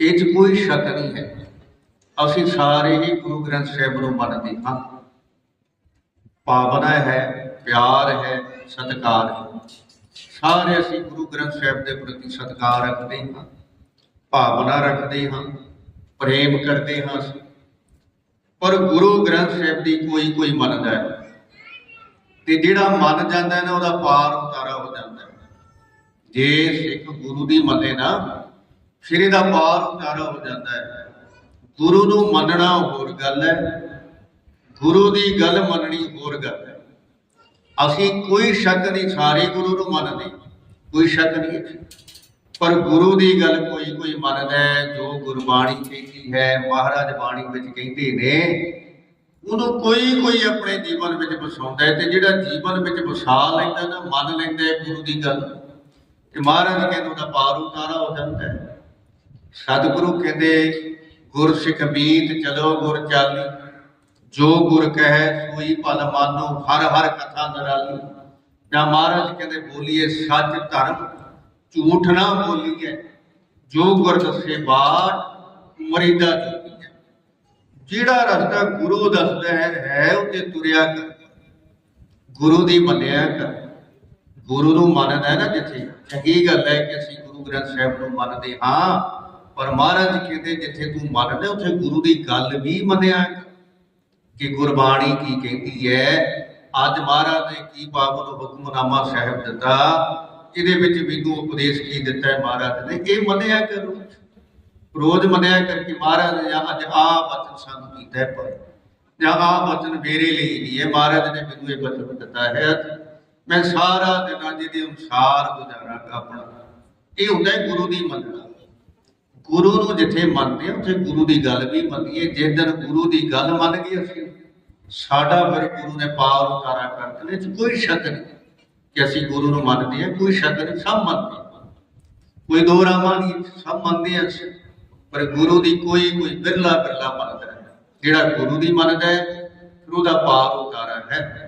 ਇਹ 'ਚ ਕੋਈ ਸ਼ੱਕ ਨਹੀਂ ਹੈ। ਅਸੀਂ ਸਾਰੇ ਹੀ ਗੁਰੂ ਗ੍ਰੰਥ ਸਾਹਿਬ ਨੂੰ ਮੰਨਦੇ ਹਾਂ। ਭਾਵਨਾ ਹੈ, ਪਿਆਰ ਹੈ, ਸਤਿਕਾਰ ਹੈ। ਸਾਰੇ ਅਸੀਂ ਗੁਰੂ ਗ੍ਰੰਥ ਸਾਹਿਬ ਦੇ ਪ੍ਰਤੀ ਸਤਿਕਾਰ ਰੱਖਦੇ ਹਾਂ, ਭਾਵਨਾ ਰੱਖਦੇ ਹਾਂ, ਪ੍ਰੇਮ ਕਰਦੇ ਹਾਂ ਅਸੀਂ। ਪਰ ਗੁਰੂ ਗ੍ਰੰਥ ਸਾਹਿਬ ਦੀ ਕੋਈ ਕੋਈ ਮੰਨਦਾ ਹੈ ਤੇ ਜਿਹੜਾ ਮੰਨ ਜਾਂਦਾ ਹੈ ਨਾ, ਉਹਦਾ ਪਾਰ ਉਤਾਰਾ ਹੋ ਜਾਂਦਾ ਹੈ। ਜੇ ਸਿੱਖ ਗੁਰੂ ਦੀ ਮੰਨੇ ਨਾ ਫਿਰ ਦਾ ਪਾਰ ਉਤਾਰਾ ਹੋ ਜਾਂਦਾ ਹੈ। ਗੁਰੂ ਨੂੰ ਮੰਨਣਾ ਹੋਰ ਗੱਲ ਹੈ। ਗੁਰੂ ਦੀ ਗੱਲ ਮੰਨਣੀ ਹੋਰ ਗੱਲ ਹੈ। ਅਸੀਂ ਕੋਈ ਸ਼ੱਕ ਨਹੀਂ, ਸਾਰੇ ਗੁਰੂ ਨੂੰ ਮੰਨਦੇ। ਕੋਈ ਸ਼ੱਕ ਨਹੀਂ ਪਰ ਗੁਰੂ ਦੀ ਗੱਲ ਕੋਈ ਕੋਈ ਮੰਨਦਾ ਜੋ ਗੁਰਬਾਣੀ ਕਹਿੰਦੀ ਹੈ, ਮਹਾਰਾਜ ਬਾਣੀ ਵਿੱਚ ਕਹਿੰਦੇ ਨੇ, ਉਹਨੂੰ ਕੋਈ ਕੋਈ ਆਪਣੇ ਜੀਵਨ ਵਿੱਚ ਵਸਾਉਂਦਾ ਹੈ ਤੇ ਜਿਹੜਾ ਜੀਵਨ ਵਿੱਚ ਵਸਾ ਲੈਂਦਾ ਨਾ, ਮੰਨ ਲੈਂਦਾ ਹੈ ਗੁਰੂ ਦੀ ਗੱਲ। ਤੇ ਮਹਾਰਾਜ ਕਹਿੰਦੇ ਉਹਦਾ ਪਾਰ ਉਤਾਰਾ ਹੋ ਜਾਂਦਾ ਹੈ। ਸਤਿਗੁਰੂ ਕਹਿੰਦੇ, ਗੁਰ ਸਿੱਖ ਬੀਤ ਚਲੋ ਗੁਰ ਚਾਲੀ, ਜੋ ਗੁਰ ਕਹੈ ਸੋਈ ਭਲ ਮਾਨੋ, ਹਰ ਹਰ ਕਥਾ ਨਰਾਲੀ। ਜਾਂ ਮਹਾਰਾਜ ਕਹਿੰਦੇ, ਬੋਲੀਏ ਸੱਚ ਧਰਮ, ਝੂਠ ਨਾ ਬੋਲੀਏ। ਜੋ ਗੁਰ ਦੱਸੇ ਬਾਟ ਮਰੀਦਾ ਜੋਗੀਐ ਜਿਹੜਾ ਰਸਤਾ ਗੁਰੂ ਦੱਸਦਾ ਹੈ ਹੈ ਉਤੇ ਤੁਰਿਆ ਕਰ। ਗੁਰੂ ਦੀ ਮੰਨਿਆ ਕਰ। ਗੁਰੂ ਨੂੰ ਮੰਨਦਾ ਹੈ ਨਾ ਜਿੱਥੇ। ਚੰਗੀ ਗੱਲ ਹੈ ਕਿ ਅਸੀਂ ਗੁਰੂ ਗ੍ਰੰਥ ਸਾਹਿਬ ਨੂੰ ਮੰਨਦੇ ਹਾਂ। ਪਰ ਮਹਾਰਾਜ ਕਹਿੰਦੇ ਜਿੱਥੇ ਤੂੰ ਮੰਨਦਾ ਉੱਥੇ ਗੁਰੂ ਦੀ ਗੱਲ ਵੀ ਮੰਨਿਆ ਕਰ। ਕਿ ਗੁਰਬਾਣੀ ਕੀ ਕਹਿੰਦੀ ਹੈ ਅੱਜ ਮਹਾਰਾਜ ਨੇ ਕੀ ਪਾਵਨ ਹੁਕਮਨਾਮਾ ਸਾਹਿਬ ਦਿੱਤਾ? ਇਹਦੇ ਵਿੱਚ ਮੈਨੂੰ ਉਪਦੇਸ਼ ਕੀ ਦਿੱਤਾ ਹੈ ਮਹਾਰਾਜ ਨੇ? ਇਹ ਮੰਨਿਆ ਕਰੋ ਰੋਜ਼। ਮੰਨਿਆ ਕਰਕੇ ਮਹਾਰਾਜ ਨੇ ਅੱਜ ਆ ਬਚਨ ਸਾਨੂੰ ਕੀਤਾ ਹੈ ਪਰ ਜਾਂ ਆ ਬਚਨ ਮੇਰੇ ਲਈ ਨਹੀਂ ਹੈ ਮਹਾਰਾਜ ਨੇ ਮੈਨੂੰ ਇਹ ਬਚਨ ਦਿੱਤਾ ਹੈ, ਮੈਂ ਸਾਰਾ ਦਿਨ ਅੱਜ ਦੇ ਅਨੁਸਾਰ ਗੁਜ਼ਾਰਾਂਗਾ ਆਪਣਾ। ਇਹ ਹੁੰਦਾ ਹੈ ਗੁਰੂ ਦੀ ਮੰਨਣਾ। ਗੁਰੂ ਨੂੰ ਜਿੱਥੇ ਮੰਨਦੇ ਹਾਂ ਉੱਥੇ ਗੁਰੂ ਦੀ ਗੱਲ ਵੀ ਮੰਨੀਏ। ਜਿਸ ਦਿਨ ਗੁਰੂ ਦੀ ਗੱਲ ਮੰਨ ਗਏ ਅਸੀਂ, ਸਾਡਾ ਫਿਰ ਗੁਰੂ ਨੇ ਪਾਰ ਉਤਾਰਾ ਕਰ ਦਿੱਤਾ 'ਚ ਕੋਈ ਸ਼ੱਕ ਨਹੀਂ ਕਿ ਅਸੀਂ ਗੁਰੂ ਨੂੰ ਮੰਨਦੇ ਹਾਂ ਕੋਈ ਸ਼ੱਕ ਨਹੀਂ, ਸਭ ਮੰਨਦੇ ਕੋਈ ਦੋ ਰਾਮਾਂ ਨਹੀਂ, ਸਭ ਮੰਨਦੇ ਹਾਂ ਅਸੀਂ। ਪਰ ਗੁਰੂ ਦੀ ਕੋਈ ਕੋਈ ਬਿਰਲਾ ਬਿਰਲਾ ਮੰਨਦਾ ਹੈ ਜਿਹੜਾ ਗੁਰੂ ਦੀ ਮੰਨਦਾ ਹੈ, ਫਿਰ ਉਹਦਾ ਪਾਰ ਉਤਾਰਾ ਹੈ।